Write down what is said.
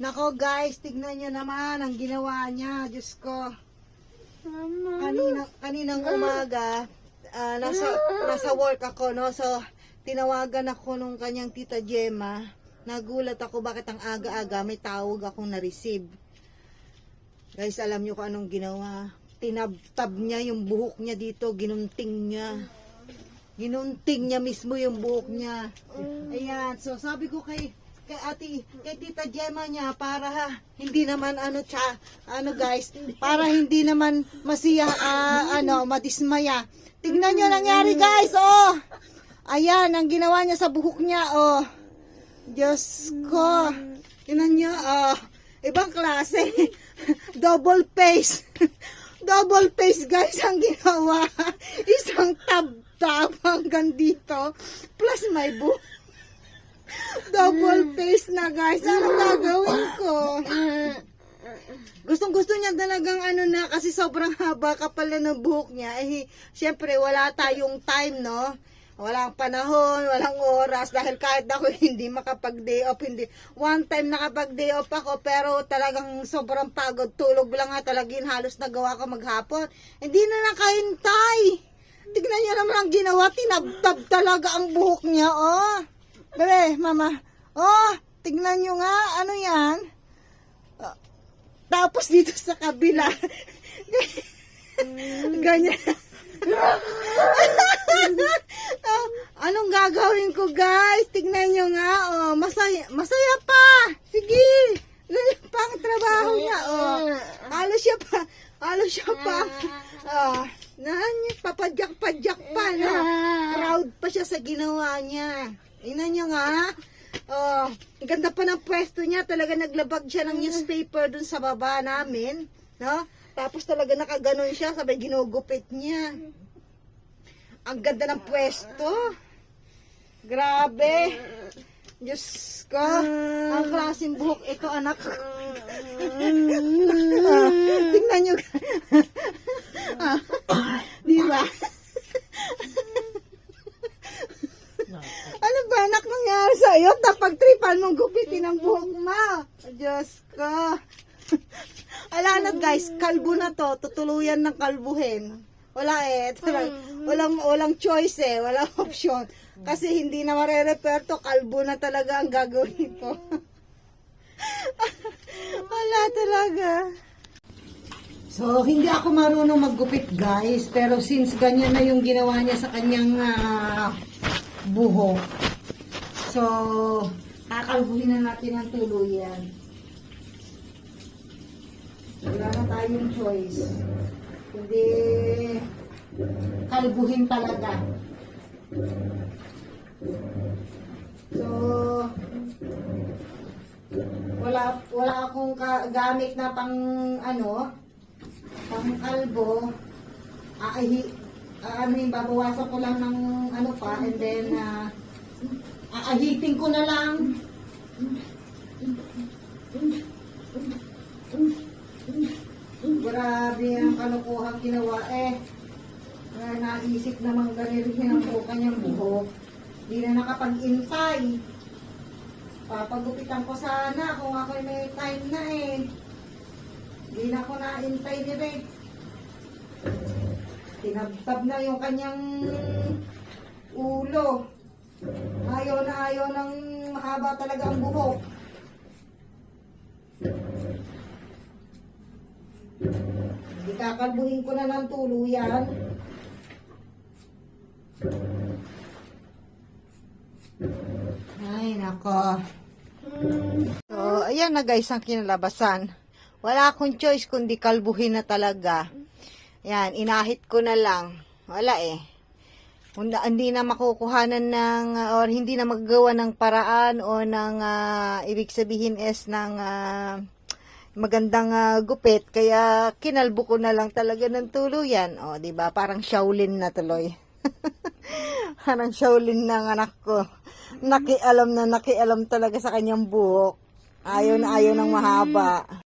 Nako guys, tignan nyo naman ang ginawa niya. Diyos ko. Kanina, kaninang umaga, ah, nasa, nasa work ako, no? So, tinawagan ako nung kanyang tita Gemma. Nagulat ako bakit ang aga-aga may tawag akong na-receive. Guys, alam nyo kung anong ginawa. Tinabtab niya yung buhok niya dito, ginunting niya. Ginunting niya mismo yung buhok niya. Ayan, so sabi ko kay kay ate, kay tita Gemma niya para hindi naman ano cha, ano guys, para hindi naman masiya, ah, ano, madismaya. Tignan niyo nangyari guys, oh. Ayan, ang ginawa niya sa buhok niya, oh. Diyos ko. Tignan niyo, oh. Ibang klase. Double face. Double face guys ang ginawa. Isang tab-tab hanggang dito. Plus may buhok. Double face na guys. Ano gagawin ko? Gustong gusto niya talagang ano na kasi sobrang haba kapal na ng buhok niya. Eh, syempre wala tayong time, no? Walang panahon, walang oras dahil kahit ako hindi makapag-day off, hindi. One time nakapag-day off ako pero talagang sobrang pagod. Tulog lang nga talagin halos nagawa ko maghapon. Hindi na nakahintay. Tignan niyo naman ang ginawa. Tinabtab talaga ang buhok niya, oh. Bebe, mama. Oh, tignan nyo nga. Ano yan? Ah, Tapos dito sa kabila. Ganyan. Ah, anong gagawin ko guys? Tignan nyo nga. Oh, masaya, masaya pa. Sige. Ganyan pa ang trabaho niya. Oh, halos siya pa. Halos siya pa. Ah, nan, papadyak-padyak pa. No? Proud pa siya sa ginawa niya. Ina niyo nga. Oh, ganda pa ng pwesto niya. Talaga naglabag siya ng newspaper dun sa baba namin. No? Tapos talaga nakaganon siya. Sabay ginugupit niya. Ang ganda ng pwesto. Grabe. Diyos ko. Ang klaseng buhok ito, anak. Tingnan nyo. Ah, Di ba? Ano ba anak nangyari sa iyo? Tapag tripan mong gupitin ang buhok mo. Diyos ko. Ala na guys, kalbo na to. Tutuluyan ng kalbuhin. Wala eh. Talag, walang, walang choice eh. Walang option. Kasi hindi na marere-repair to. Kalbo na talaga ang gagawin ko. Wala talaga. So, hindi ako marunong maggupit guys. Pero since ganyan na yung ginawa niya sa kanyang ah, buhok. So, kakalbuhin na natin ang tuluyan. Wala na tayong choice. Hindi kalbuhin talaga. So, wala wala akong ka- gamit na pang ano, pang kalbo. Aahi, ah, ano yung babawasan ko lang ng ano pa and then ah, aahitin ko na lang. Grabe ang kalukuhan ginawa eh. Uh, naisip naman ganilihin ang buka niyang buhok. Di na nakapag-intay. Papagupitan ko sana kung ako may time na eh. Di na ako naintay direct. Tinabtab na yung kanyang ulo. Ayaw na ayaw ng mahaba talaga ang buhok. Hindi kakalbuhin ko na ng tuluyan. Ay, nako. So, ayan na guys ang kinalabasan. Wala akong choice kundi kalbuhin na talaga. Yan, inahit ko na lang. Wala eh. Kung na- hindi na makukuhanan ng, uh, or hindi na magagawa ng paraan o ng, uh, ibig sabihin is ng uh, magandang uh, gupit. Kaya kinalbo ko na lang talaga ng tuluyan. O, di ba Parang Shaolin na tuloy. Parang Shaolin ng anak ko. Nakialam na nakialam talaga sa kanyang buhok. Ayaw na ayaw ng mahaba.